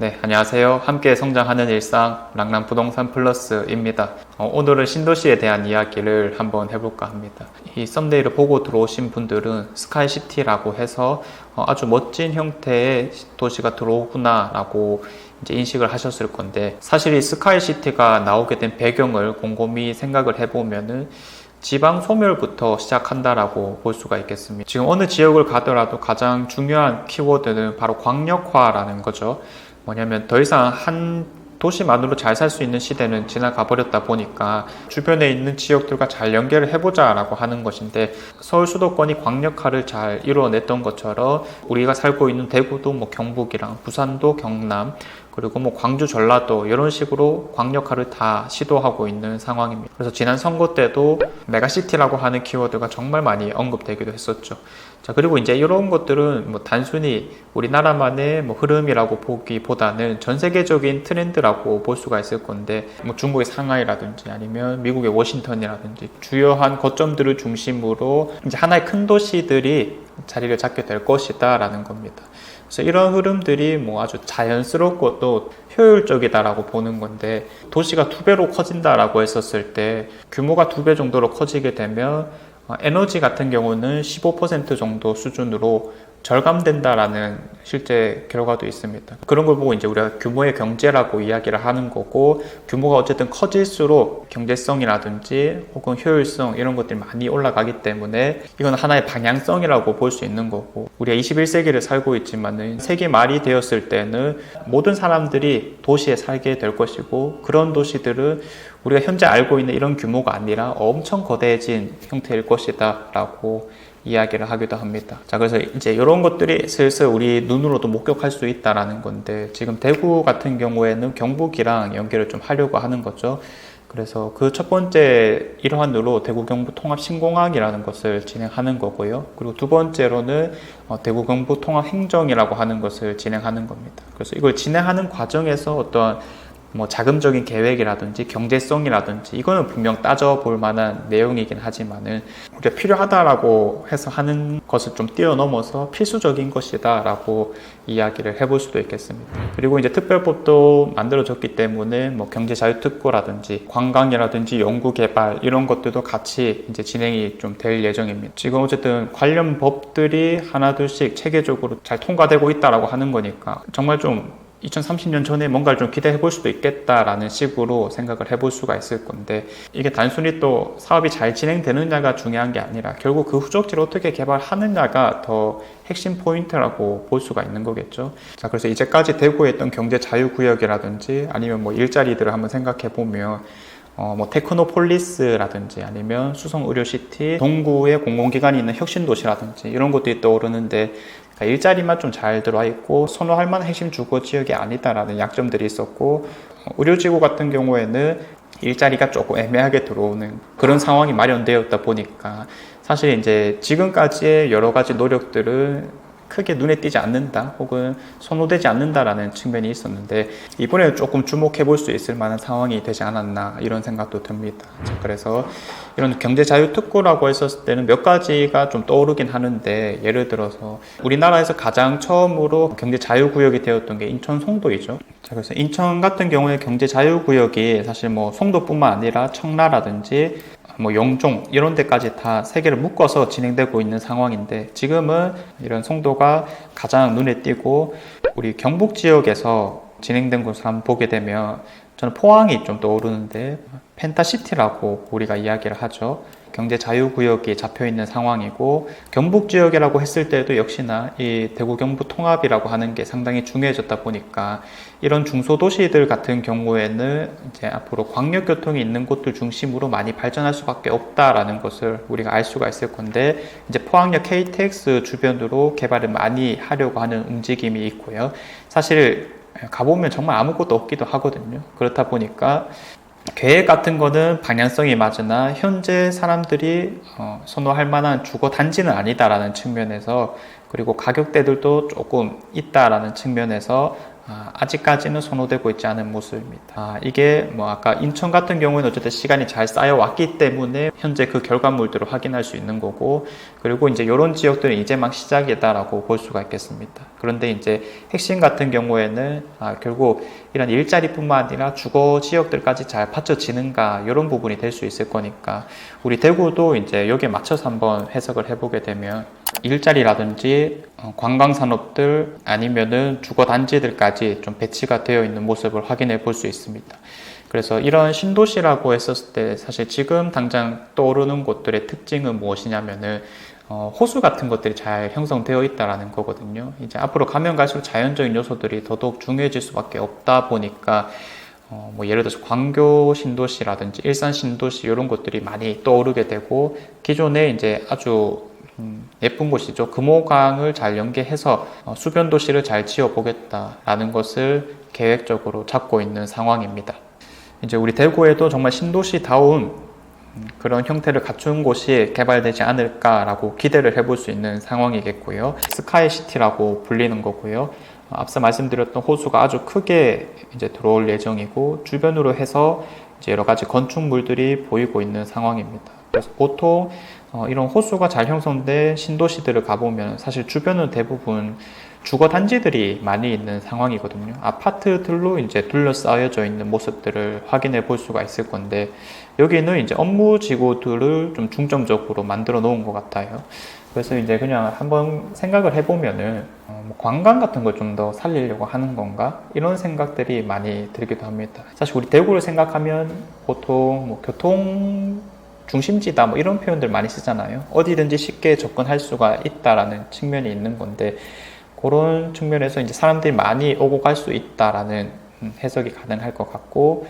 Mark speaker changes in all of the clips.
Speaker 1: 네, 안녕하세요. 함께 성장하는 일상 랑랑 부동산 플러스입니다. 어, 오늘은 신도시에 대한 이야기를 한번 해볼까 합니다. 이 썸네일을 보고 들어오신 분들은 스카이시티라고 해서 어, 아주 멋진 형태의 도시가 들어오구나라고 이제 인식을 하셨을 건데 사실 이 스카이시티가 나오게 된 배경을 곰곰이 생각을 해보면은 지방 소멸부터 시작한다라고 볼 수가 있겠습니다. 지금 어느 지역을 가더라도 가장 중요한 키워드는 바로 광역화라는 거죠. 뭐냐면 더 이상 한 도시만으로 잘 살 수 있는 시대는 지나가 버렸다 보니까 주변에 있는 지역들과 잘 연결을 해보자 라고 하는 것인데 서울 수도권이 광역화를 잘 이루어냈던 것처럼 우리가 살고 있는 대구도 뭐 경북이랑 부산도 경남 그리고 뭐 광주 전라도 이런 식으로 광역화를 다 시도하고 있는 상황입니다. 그래서 지난 선거 때도 메가시티라고 하는 키워드가 정말 많이 언급되기도 했었죠. 자 그리고 이제 이런 것들은 뭐 단순히 우리나라만의 뭐 흐름이라고 보기보다는 전 세계적인 트렌드라고 볼 수가 있을 건데 뭐 중국의 상하이라든지 아니면 미국의 워싱턴이라든지 주요한 거점들을 중심으로 이제 하나의 큰 도시들이 자리를 잡게 될 것이다라는 겁니다. 그래서 이런 흐름들이 뭐 아주 자연스럽고 또 효율적이다라고 보는 건데 도시가 두 배로 커진다라고 했었을 때 규모가 두 배 정도로 커지게 되면 어, 에너지 같은 경우는 15% 정도 수준으로 절감된다라는 실제 결과도 있습니다. 그런 걸 보고 이제 우리가 규모의 경제라고 이야기를 하는 거고 규모가 어쨌든 커질수록 경제성이라든지 혹은 효율성 이런 것들이 많이 올라가기 때문에 이건 하나의 방향성이라고 볼 수 있는 거고 우리가 21세기를 살고 있지만은 세기 말이 되었을 때는 모든 사람들이 도시에 살게 될 것이고 그런 도시들은 우리가 현재 알고 있는 이런 규모가 아니라 엄청 거대해진 형태일 것이다라고 이야기를 하기도 합니다. 자, 그래서 이제 이런 것들이 슬슬 우리 눈으로도 목격할 수 있다라는 건데 지금 대구 같은 경우에는 경북이랑 연결을 좀 하려고 하는 거죠. 그래서 그 첫 번째 일환으로 대구 경북 통합 신공항이라는 것을 진행하는 거고요. 그리고 두 번째로는 어, 대구 경북 통합 행정이라고 하는 것을 진행하는 겁니다. 그래서 이걸 진행하는 과정에서 어떤 뭐 자금적인 계획이라든지 경제성이라든지 이거는 분명 따져볼 만한 내용이긴 하지만은 우리가 필요하다라고 해서 하는 것을 좀 뛰어넘어서 필수적인 것이다라고 이야기를 해볼 수도 있겠습니다. 그리고 이제 특별법도 만들어졌기 때문에 뭐 경제자유특구라든지 관광이라든지 연구개발 이런 것들도 같이 이제 진행이 좀 될 예정입니다. 지금 어쨌든 관련 법들이 하나 둘씩 체계적으로 잘 통과되고 있다라고 하는 거니까 정말 좀 2030년 전에 뭔가를 좀 기대해 볼 수도 있겠다라는 식으로 생각을 해볼 수가 있을 건데 이게 단순히 또 사업이 잘 진행되느냐가 중요한 게 아니라 결국 그 후적지를 어떻게 개발하느냐가 더 핵심 포인트라고 볼 수가 있는 거겠죠. 자, 그래서 이제까지 대구에 있던 경제 자유구역이라든지 아니면 뭐 일자리들을 한번 생각해 보면 어, 뭐 테크노폴리스라든지 아니면 수성 의료시티, 동구에 공공기관이 있는 혁신도시라든지 이런 것들이 떠오르는데 그러니까 일자리만 좀 잘 들어와 있고 선호할 만한 핵심 주거 지역이 아니다라는 약점들이 있었고 어, 의료지구 같은 경우에는 일자리가 조금 애매하게 들어오는 그런 상황이 마련되었다 보니까 사실 이제 지금까지의 여러 가지 노력들은 크게 눈에 띄지 않는다 혹은 선호되지 않는다라는 측면이 있었는데 이번에 조금 주목해 볼 수 있을 만한 상황이 되지 않았나 이런 생각도 듭니다. 그래서 이런 경제 자유 특구라고 했었을 때는 몇 가지가 좀 떠오르긴 하는데 예를 들어서 우리나라에서 가장 처음으로 경제 자유 구역이 되었던 게 인천 송도이죠. 자, 그래서 인천 같은 경우에 경제 자유 구역이 사실 뭐 송도뿐만 아니라 청라라든지 뭐 영종 이런 데까지 다 세 개를 묶어서 진행되고 있는 상황인데 지금은 이런 송도가 가장 눈에 띄고 우리 경북 지역에서 진행된 것을 한번 보게 되면 저는 포항이 좀 떠오르는데 펜타시티라고 우리가 이야기를 하죠. 경제 자유구역이 잡혀 있는 상황이고 경북 지역이라고 했을 때도 역시나 이 대구 경북 통합이라고 하는 게 상당히 중요해졌다 보니까 이런 중소도시들 같은 경우에는 이제 앞으로 광역 교통이 있는 곳들 중심으로 많이 발전할 수밖에 없다라는 것을 우리가 알 수가 있을 건데 이제 포항역 KTX 주변으로 개발을 많이 하려고 하는 움직임이 있고요. 사실 가보면 정말 아무것도 없기도 하거든요. 그렇다 보니까 계획 같은 거는 방향성이 맞으나 현재 사람들이 어, 선호할 만한 주거 단지는 아니다라는 측면에서 그리고 가격대들도 조금 있다라는 측면에서 아, 아직까지는 선호되고 있지 않은 모습입니다. 아, 이게 뭐 아까 인천 같은 경우에는 어쨌든 시간이 잘 쌓여 왔기 때문에 현재 그 결과물들을 확인할 수 있는 거고 그리고 이제 이런 지역들은 이제 막 시작이다라고 볼 수가 있겠습니다. 그런데 이제 핵심 같은 경우에는 아, 결국 이런 일자리뿐만 아니라 주거 지역들까지 잘 받쳐지는가 이런 부분이 될 수 있을 거니까 우리 대구도 이제 여기에 맞춰서 한번 해석을 해보게 되면 일자리라든지 어, 관광 산업들 아니면은 주거 단지들까지 좀 배치가 되어 있는 모습을 확인해 볼 수 있습니다. 그래서 이런 신도시라고 했었을 때 사실 지금 당장 떠오르는 곳들의 특징은 무엇이냐면은 어, 호수 같은 것들이 잘 형성되어 있다라는 거거든요. 이제 앞으로 가면 갈수록 자연적인 요소들이 더더욱 중요해질 수밖에 없다 보니까 어, 뭐 예를 들어서 광교 신도시라든지 일산 신도시 이런 곳들이 많이 떠오르게 되고 기존에 이제 아주 음, 예쁜 곳이죠. 금호강을 잘 연계해서 어, 수변 도시를 잘 지어 보겠다라는 것을 계획적으로 잡고 있는 상황입니다. 이제 우리 대구에도 정말 신도시다운 음, 그런 형태를 갖춘 곳이 개발되지 않을까라고 기대를 해볼 수 있는 상황이겠고요. 스카이시티라고 불리는 거고요. 어, 앞서 말씀드렸던 호수가 아주 크게 이제 들어올 예정이고 주변으로 해서 이제 여러 가지 건축물들이 보이고 있는 상황입니다. 그래서 보통 어, 이런 호수가 잘 형성된 신도시들을 가보면 사실 주변은 대부분 주거 단지들이 많이 있는 상황이거든요. 아파트들로 이제 둘러싸여져 있는 모습들을 확인해 볼 수가 있을 건데 여기는 이제 업무 지구들을 좀 중점적으로 만들어 놓은 것 같아요. 그래서 이제 그냥 한번 생각을 해보면은 어, 뭐 관광 같은 걸 좀 더 살리려고 하는 건가 이런 생각들이 많이 들기도 합니다. 사실 우리 대구를 생각하면 보통 뭐 교통 중심지다 뭐 이런 표현들 많이 쓰잖아요. 어디든지 쉽게 접근할 수가 있다라는 측면이 있는 건데 그런 측면에서 이제 사람들이 많이 오고 갈 수 있다라는 음, 해석이 가능할 것 같고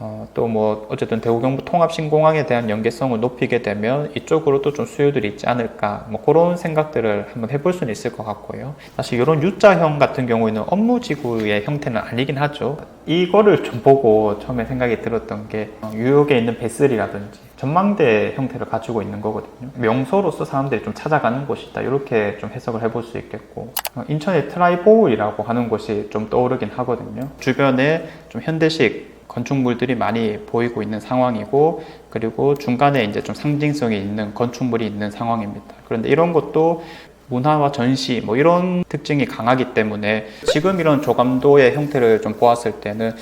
Speaker 1: 어, 또 뭐 어쨌든 대구 경북 통합 신공항에 대한 연계성을 높이게 되면 이쪽으로 또좀 수요들이 있지 않을까 뭐 그런 생각들을 한번 해볼 수는 있을 것 같고요. 사실 이런 U자형 같은 경우에는 업무지구의 형태는 아니긴 하죠. 이거를 좀 보고 처음에 생각이 들었던 게 어, 뉴욕에 있는 베슬이라든지 전망대 형태를 가지고 있는 거거든요. 명소로서 사람들이 좀 찾아가는 곳이다. 이렇게 좀 해석을 해볼 수 있겠고 어, 인천의 트라이보울이라고 하는 곳이 좀 떠오르긴 하거든요. 주변에 좀 현대식 건축물들이 많이 보이고 있는 상황이고 그리고 중간에 이제 좀 상징성이 있는 건축물이 있는 상황입니다. 그런데 이런 것도 문화와 전시 뭐 이런 특징이 강하기 때문에 지금 이런 조감도의 형태를 좀 보았을 때는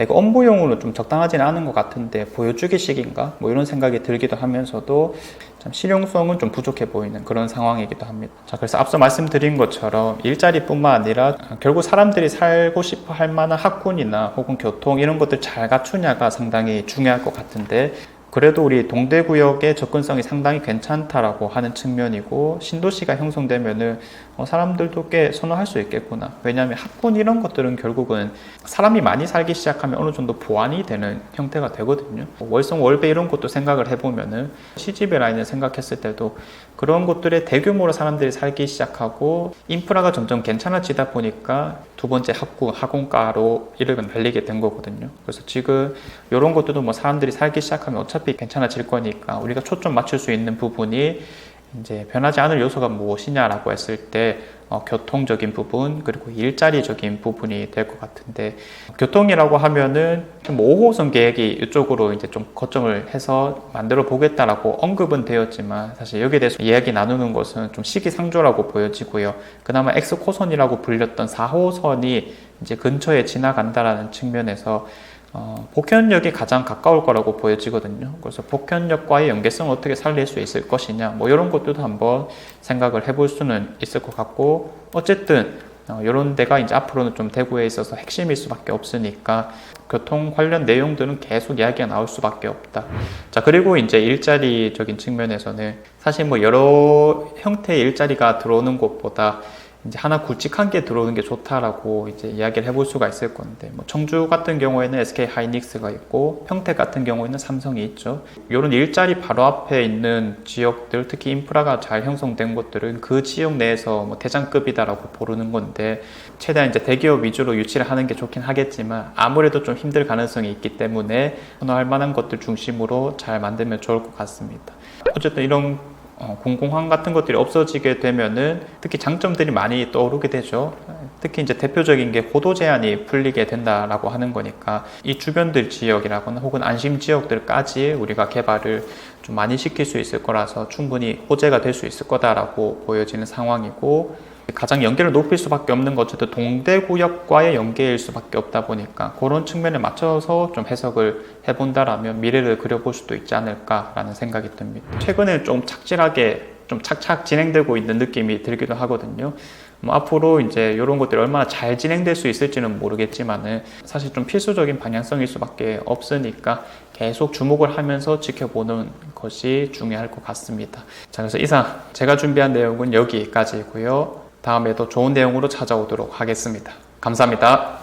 Speaker 1: 이거 업무용으로 좀 적당하지는 않은 것 같은데 보여주기식인가 뭐 이런 생각이 들기도 하면서도 참 실용성은 좀 부족해 보이는 그런 상황이기도 합니다. 자 그래서 앞서 말씀드린 것처럼 일자리뿐만 아니라 결국 사람들이 살고 싶어 할 만한 학군이나 혹은 교통 이런 것들 잘 갖추냐가 상당히 중요할 것 같은데 그래도 우리 동대 구역의 접근성이 상당히 괜찮다라고 하는 측면이고 신도시가 형성되면은 어, 사람들도 꽤 선호할 수 있겠구나. 왜냐하면 학군 이런 것들은 결국은 사람이 많이 살기 시작하면 어느 정도 보완이 되는 형태가 되거든요. 뭐 월성 월배 이런 것도 생각을 해보면은 시집의 라인을 생각했을 때도 그런 곳들에 대규모로 사람들이 살기 시작하고 인프라가 점점 괜찮아지다 보니까 두 번째 학군 학원가로 이름을 날리게 된 거거든요. 그래서 지금 이런 것들도 뭐 사람들이 살기 시작하면 어차피 괜찮아질 거니까 우리가 초점 맞출 수 있는 부분이 이제 변하지 않을 요소가 무엇이냐라고 했을 때 어, 교통적인 부분 그리고 일자리적인 부분이 될 것 같은데 교통이라고 하면은 좀 5호선 계획이 이쪽으로 이제 좀 거점을 해서 만들어 보겠다라고 언급은 되었지만 사실 여기에 대해서 이야기 나누는 것은 좀 시기상조라고 보여지고요. 그나마 엑스코선이라고 불렸던 4호선이 이제 근처에 지나간다라는 측면에서 어, 복현역이 가장 가까울 거라고 보여지거든요. 그래서 복현역과의 연계성을 어떻게 살릴 수 있을 것이냐, 뭐 이런 것들도 한번 생각을 해볼 수는 있을 것 같고, 어쨌든 어, 이런 데가 이제 앞으로는 좀 대구에 있어서 핵심일 수밖에 없으니까 교통 관련 내용들은 계속 이야기가 나올 수밖에 없다. 자 그리고 이제 일자리적인 측면에서는 사실 뭐 여러 형태의 일자리가 들어오는 곳보다 이제 하나 굵직한 게 들어오는 게 좋다라고 이제 이야기를 해볼 수가 있을 건데 뭐 청주 같은 경우에는 SK 하이닉스가 있고 평택 같은 경우에는 삼성이 있죠. 이런 일자리 바로 앞에 있는 지역들 특히 인프라가 잘 형성된 곳들은 그 지역 내에서 뭐 대장급이다라고 부르는 건데 최대한 이제 대기업 위주로 유치를 하는 게 좋긴 하겠지만 아무래도 좀 힘들 가능성이 있기 때문에 선호할 만한 것들 중심으로 잘 만들면 좋을 것 같습니다. 어쨌든 이런 어, 공공황 같은 것들이 없어지게 되면은 특히 장점들이 많이 떠오르게 되죠. 특히 이제 대표적인 게 호도 제한이 풀리게 된다라고 하는 거니까 이 주변들 지역이라거나 혹은 안심 지역들까지 우리가 개발을 좀 많이 시킬 수 있을 거라서 충분히 호재가 될 수 있을 거다라고 보여지는 상황이고 가장 연계를 높일 수밖에 없는 것 어쨌든 동대구역과의 연계일 수밖에 없다 보니까 그런 측면에 맞춰서 좀 해석을 해본다라면 미래를 그려볼 수도 있지 않을까라는 생각이 듭니다. 최근에 좀 착실하게 좀 착착 진행되고 있는 느낌이 들기도 하거든요. 뭐 앞으로 이제 이런 것들이 얼마나 잘 진행될 수 있을지는 모르겠지만은 사실 좀 필수적인 방향성일 수밖에 없으니까 계속 주목을 하면서 지켜보는 것이 중요할 것 같습니다. 자, 그래서 이상 제가 준비한 내용은 여기까지고요. 다음에도 좋은 내용으로 찾아오도록 하겠습니다. 감사합니다.